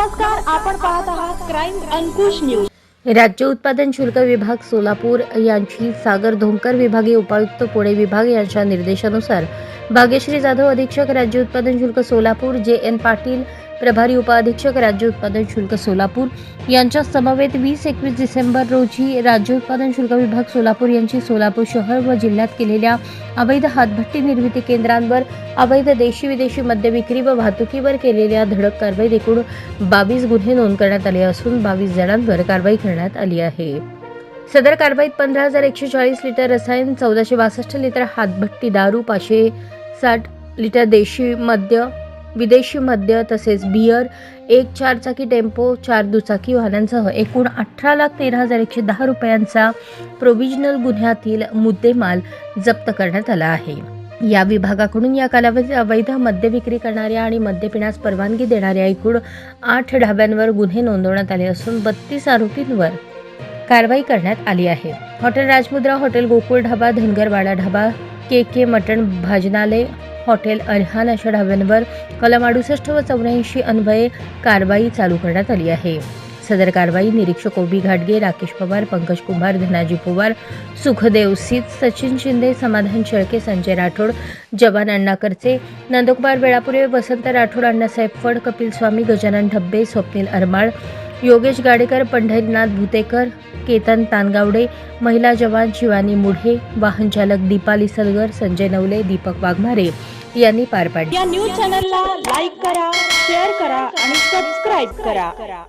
नमस्कार आपण पाहत आहात क्राईम अंकुश न्यूज राज्य उत्पादन शुल्क विभाग सोलापूर यांची सागर धोंकर विभागीय उपायुक्त पुणे विभाग यांच्या निर्देशानुसार भाग्यश्री जाधव अधीक्षक राज्य उत्पादन शुल्क सोलापूर जे एन पाटील प्रभारी उपाधीक्षक राज्य उत्पादन शुल्क सोलापूर यांच्या समवेत वीस एकवीस डिसेंबर रोजी राज्य उत्पादन शुल्क विभाग सोलापूर यांची सोलापूर शहर व जिल्ह्यात केलेल्या अवैध हातभट्टी निर्मिती केंद्रांवर अवैध देशी विदेशी मद्य विक्री व वाहतुकीवर केलेल्या धडक कारवाईत एकूण बावीस गुन्हे नोंद करण्यात आले असून बावीस जणांवर कारवाई करण्यात आली आहे. सदर कारवाईत पंधरा हजार एकशे चाळीस लिटर रसायन चौदाशे बासष्ट लिटर हातभट्टी दारू पाचशे साठ लिटर देशी मद्य विदेशी मद्य तसेच बियर एक चारचाकी टेम्पो चार दुचाकी वाहनांसह एकूण अठरा लाख तेरा हजार एकशे दहा रुपयांचा प्रोव्हिजनल गुन्ह्यातील मुद्देमाल जप्त करण्यात आला आहे. या विभागाकडून या कालावधीत अवैध मद्य विक्री करणाऱ्या आणि मद्य पिण्यास परवानगी देणाऱ्या एकूण आठ ढाब्यांवर गुन्हे नोंदवण्यात आले असून बत्तीस आरोपींवर कारवाई करण्यात आली आहे. Hotel Rajmudra hotel Gokul Dhaba Dhangarwada Dhaba K K mutton भाजनालय hotel Arhan अशा ढाब्यांवर कलम अडुसष्ट व चौऱ्याऐंशी अन्वये कारवाई चालू करण्यात आली आहे. सदर कारवाई निरीक्षक ओबी घाटगे राकेश पवार पंकज कुमार धनाजी पवार सुखदेव सीत सचिन शिंदे समाधान शेळके संजय राठोड जवान अण्णा करचे नंदकुमार वेळापुरे वसंत राठोड अण्णासाहेब फड कपिल स्वामी गजानन ढब्बे स्वप्नील अरमाळ योगेश गाडेकर पंढरीनाथ भुतेकर केतन तानगावडे महिला जवान शिवानी मुढे वाहन चालक दीपाली सलगर संजय नवले दीपक वाघमारे यांनी पार पाडली. या न्यूज चॅनलला लाईक करा शेअर करा आणि सबस्क्राईब करा.